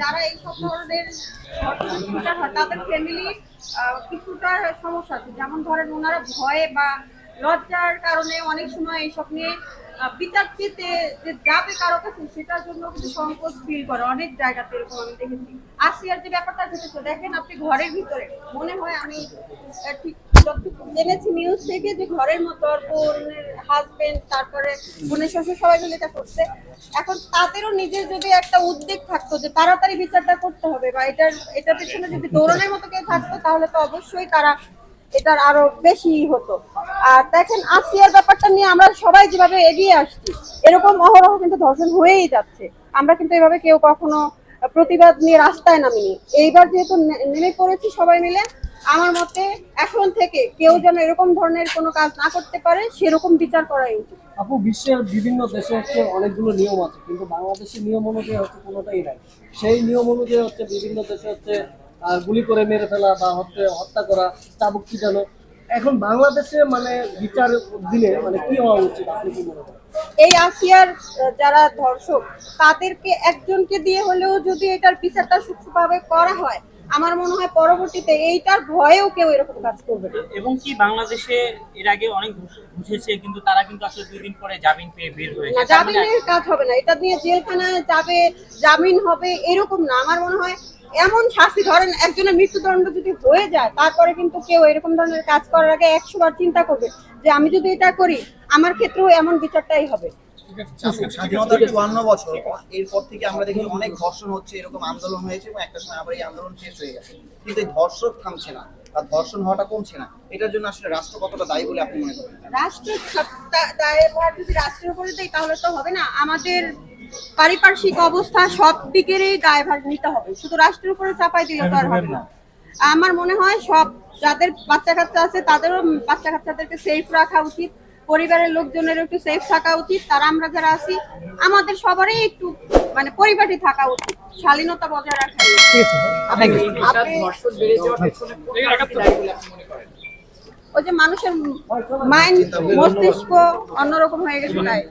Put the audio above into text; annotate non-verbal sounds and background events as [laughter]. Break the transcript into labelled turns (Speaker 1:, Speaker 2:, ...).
Speaker 1: যারা এইসব ধরনের হয়, তাদের ফ্যামিলি কিছুটা সমস্যা আছে। যেমন ধরেন ওনারা ভয়ে বা লজ্জার কারণে অনেক সময় এইসব নিয়ে বিচার যে যাবে কারও কাছে সেটার জন্য কিন্তু সংকোচ ফিল করে। অনেক জায়গাতে এরকম আমি দেখেছি। আসিয়ার যে ব্যাপারটা ঘটেছে দেখেন আপনি ঘরের ভিতরে মনে হয় আমি ঠিক জেনেছি নিউজ থেকে যে ঘরের মতো বোনের হাজবেন্ড তারপরে বোনের শ্বশুর সবাই মিলে এটা করছে। এখন তাদেরও নিজের যদি একটা উদ্বেগ থাকতো যে তাড়াতাড়ি বিচারটা করতে হবে বা এটার এটার পেছনে যদি [laughs] দৌড়ানোর মতো কেউ থাকতো তাহলে তো অবশ্যই তারা এটার আরও বেশি হতো। আর দেখেন আসিয়ার ব্যাপারটা নিয়ে আমরা সবাই যেভাবে এগিয়ে আসছি, এরকম অহরহ কিন্তু ধর্ষণ হয়েই যাচ্ছে। আমরা কিন্তু এভাবে কেউ কখনো প্রতিবাদ নিয়ে রাস্তায় নামিনি। এইবার যেহেতু নেমে পড়েছি সবাই মিলে, আমার মতে এখন থেকে কেউ যেন এরকম ধরনের কোনো কাজ না করতে পারে, সেরকম বিচার করাই উচিত।
Speaker 2: আপু, বিশ্বের বিভিন্ন দেশে হচ্ছে অনেকগুলো নিয়ম আছে, কিন্তু বাংলাদেশের নিয়ম অনুযায়ী হচ্ছে কোনোটাই নাই। সেই নিয়ম অনুযায়ী হচ্ছে বিভিন্ন দেশে হচ্ছে গুলি করে মেরে ফেলা বা হচ্ছে হত্যা করা, চাবুক ছিটানো এখন বাংলাদেশে মানে বিচার দিলে মানে কি হওয়া উচিত? আপনি কি মনে করেন?
Speaker 1: এই আসিয়ার যারা ধর্ষক তাদেরকে একজনকে দিয়ে হলেও যদি এটার বিচারটা সুষ্ঠুভাবে করা হয় আমার মনে হয় পরবর্তীতে এইটার ভয়েও কেউ এরকম কাজ করবে না।
Speaker 3: এবং কি বাংলাদেশে এর আগে অনেক ঘুষ- ঘুষেছে কিন্তু তারা কিন্তু আসলে দুই দিন পরে জামিন পেয়ে বের হয়ে মানে
Speaker 1: জামিনের কাজ হবে না এটা নিয়ে জেলখানায় যাবে জামিন হবে এরকম না। আমার মনে হয় এমন শাস্তি ধরেন একজনের মৃত্যুদণ্ড যদি হয়ে যায় তারপরে কিন্তু কেউ এরকম ধরনের কাজ করার আগে একশো বার চিন্তা করবে যে আমি যদি এটা করি আমার ক্ষেত্রেও এমন বিচারটাই হবে।
Speaker 4: স্বাধীনতার চুয়ান্ন বছর এরপর থেকে আমরা দেখি অনেক ধর্ষণ হচ্ছে এরকম আন্দোলন হয়েছে এবং একটা সময় আবার এই আন্দোলন শেষ হয়ে গেছে। কিন্তু এই ধর্ষক থামছে না আর ধর্ষণ হওয়াটা কমছে না। এটার জন্য আসলে রাষ্ট্র কতটা দায়ী বলে আপনি মনে করেন?
Speaker 1: রাষ্ট্র দায়ভার যদি রাষ্ট্রের উপরে দেয় তাহলে তো হবে না। আমাদের পারিপার্শ্বিক অবস্থা সব দিকেরই দায়ভার নিতে হবে। শুধু রাষ্ট্রের উপরে চাপাই দিলে তো আর হবে না। আমার মনে হয় সব যাদের বাচ্চা কাচ্চা আছে তাদেরও বাচ্চা কাচ্চাদেরকে সেফ রাখা উচিত। পরিবারের লোকজনের একটু সেফ থাকা উচিত। তারা আমরা যারা আছি আমাদের সবারই একটু মানে পরিপাটি থাকা উচিত। শালীনতা বজায় রাখা উচিত। ওই যে মানুষের মাইন্ড মস্তিষ্ক অন্যরকম হয়ে গেছে তাই